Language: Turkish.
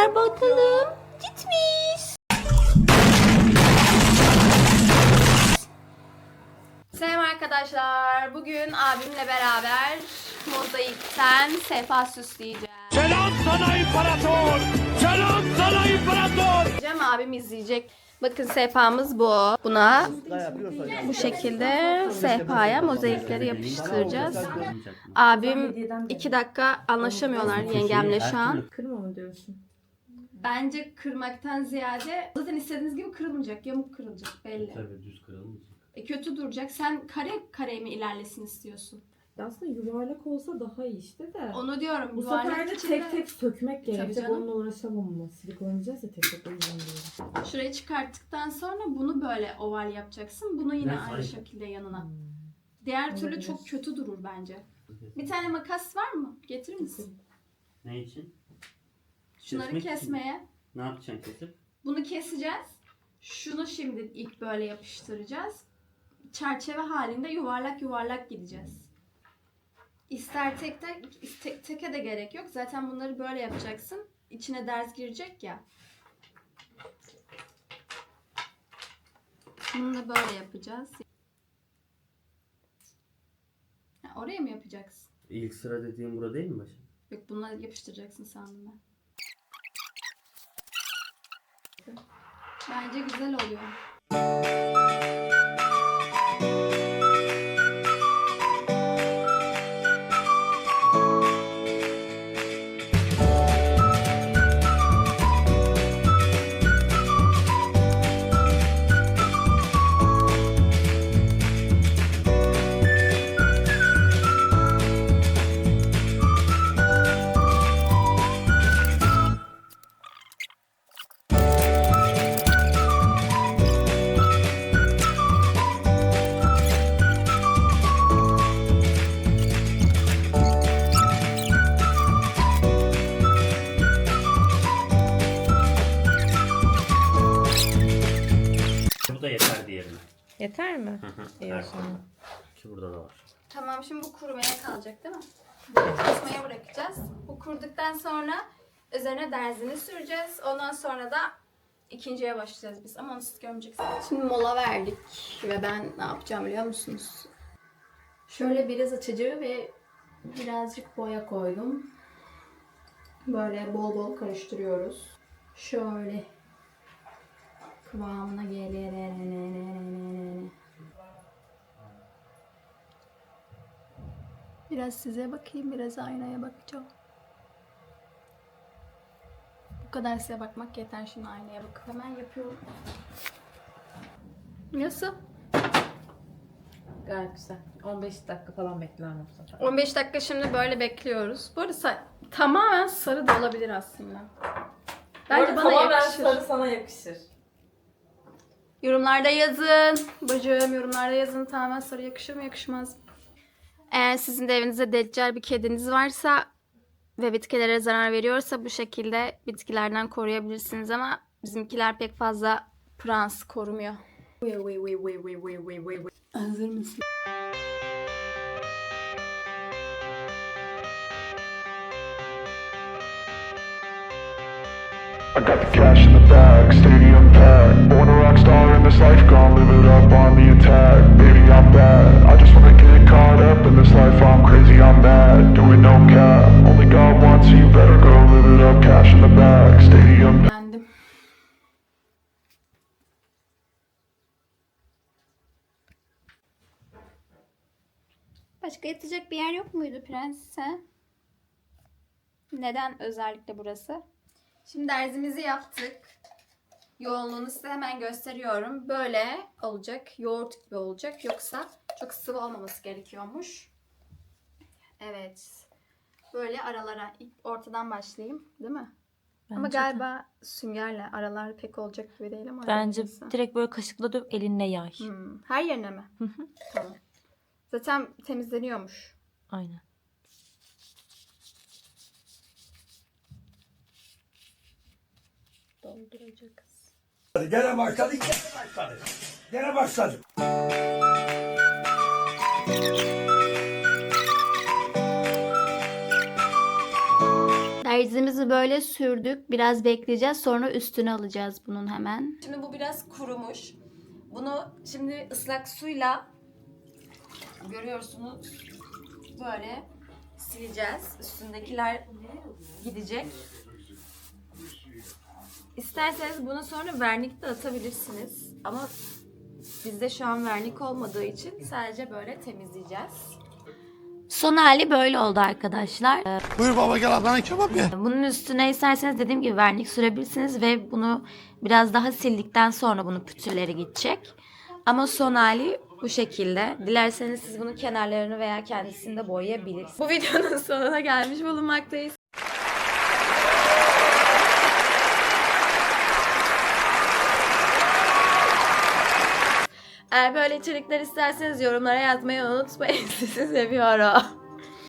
arkadaşlar bakalım. Gitmiş. Selam arkadaşlar. Bugün abimle beraber mozaikten sehpa süsleyeceğim. Selam sana imparator! Selam sana imparator! Cem abim izleyecek. Bakın sehpamız bu. Buna bu şekilde sehpaya mozaikleri yapıştıracağız. Abim iki dakika anlaşamıyorlar yengemle şu an. Kırma mı diyorsun? Bence kırmaktan ziyade zaten istediğiniz gibi kırılmayacak. Yamuk kırılacak belli. Tabii düz kırılmayacak. E, kötü duracak. Sen kare kare mi ilerlesin istiyorsun? Ya Aslında yuvarlak olsa daha iyi işte de. Onu diyorum. Bu yuvarlak sefer de içinde- tek tek sökmek gerekecek. canım. Onunla uğraşamam ama. Silikon oynayacağız ya tek tek o yüzden. Şurayı çıkarttıktan sonra bunu böyle oval yapacaksın. Bunu yine Ne aynı şekilde yanına. Diğer türlü Olabilir. çok kötü durur bence. Bir tane makas var mı? Getirir misin? Ne için? Şunları Kesmek için. kesmeye. Ne yapacaksın kesip? Bunu keseceğiz. Şunu şimdi ilk böyle yapıştıracağız. Çerçeve halinde yuvarlak yuvarlak gideceğiz. İster tek tek, tek teke de gerek yok. Zaten bunları böyle yapacaksın. İçine ders girecek ya. Bunu da böyle yapacağız. Ha, oraya mı yapacaksın? İlk sıra dediğim burada değil mi başım? Yok bunları yapıştıracaksın sandım ben. Bence güzel oluyor. Yeter mi? Zaman. Ki burada da var. Tamam şimdi bu kurumaya kalacak değil mi? Kesmeye bırakacağız. Bu kuruduktan sonra üzerine derzini süreceğiz. Ondan sonra da ikinciye başlayacağız biz. Ama onu siz görmeyeceksiniz. Şimdi mola verdik ve ben ne yapacağım biliyor musunuz? Şöyle biraz açıcı ve birazcık boya koydum. Böyle bol bol karıştırıyoruz. Şöyle kıvamına gelir. Biraz size bakayım, biraz aynaya bakacağım. Bu kadar size bakmak yeter. Şimdi aynaya bakıp hemen yapıyorum. Nasıl? Gayet güzel. 15 dakika falan bekler mi bu sefer? 15 dakika şimdi böyle bekliyoruz. Bu arada sa- tamamen sarı da olabilir aslında. Bence bana yakışır. sarı sana yakışır. Yorumlarda yazın. Bacım yorumlarda yazın. Tamamen sarı yakışır mı yakışmaz? Eğer sizin de evinizde deccal bir kediniz varsa ve bitkilere zarar veriyorsa bu şekilde bitkilerden koruyabilirsiniz ama bizimkiler pek fazla prans korumuyor. Hazır mısın? I got the cash in the bag, stadium packed. Born a rock star in this life, gonna live it up on the attack. Baby, I'm bad. I just wanna get caught up in this life. I'm crazy, I'm mad. Doing no cap. Only God wants you, better go live it up. Cash in the bag, stadium Bendim. Başka yatacak bir yer yok muydu prense? Neden özellikle burası? Şimdi derzimizi yaptık. Yoğunluğunu size hemen gösteriyorum. Böyle olacak. Yoğurt gibi olacak. Yoksa çok sıvı olmaması gerekiyormuş. Evet. Böyle aralara ilk ortadan başlayayım. Değil mi? ama Bence de. galiba süngerle aralar pek olacak gibi değil ama. Bence öyleyse. direkt böyle kaşıkla döp elinle yay. Hmm, Her yerine mi? tamam. Zaten temizleniyormuş. Aynen. Dolduracağız. Gene başladık, gene başladık. Gene başladık. Derzimizi böyle sürdük. Biraz bekleyeceğiz. Sonra üstüne alacağız bunun hemen. Şimdi bu biraz kurumuş. Bunu şimdi ıslak suyla görüyorsunuz böyle sileceğiz. Üstündekiler gidecek. İsterseniz bunu sonra vernik de atabilirsiniz. Ama bizde şu an vernik olmadığı için sadece böyle temizleyeceğiz. Son hali böyle oldu arkadaşlar. Ee, Buyur baba gel ablana kebap ye. Bunun üstüne isterseniz dediğim gibi vernik sürebilirsiniz ve bunu biraz daha sildikten sonra bunun pütürleri gidecek. Ama son hali bu şekilde. Dilerseniz siz bunun kenarlarını veya kendisini de boyayabilirsiniz. Bu videonun sonuna gelmiş bulunmaktayız. Eğer böyle içerikler isterseniz yorumlara yazmayı unutmayın. Sizi seviyorum.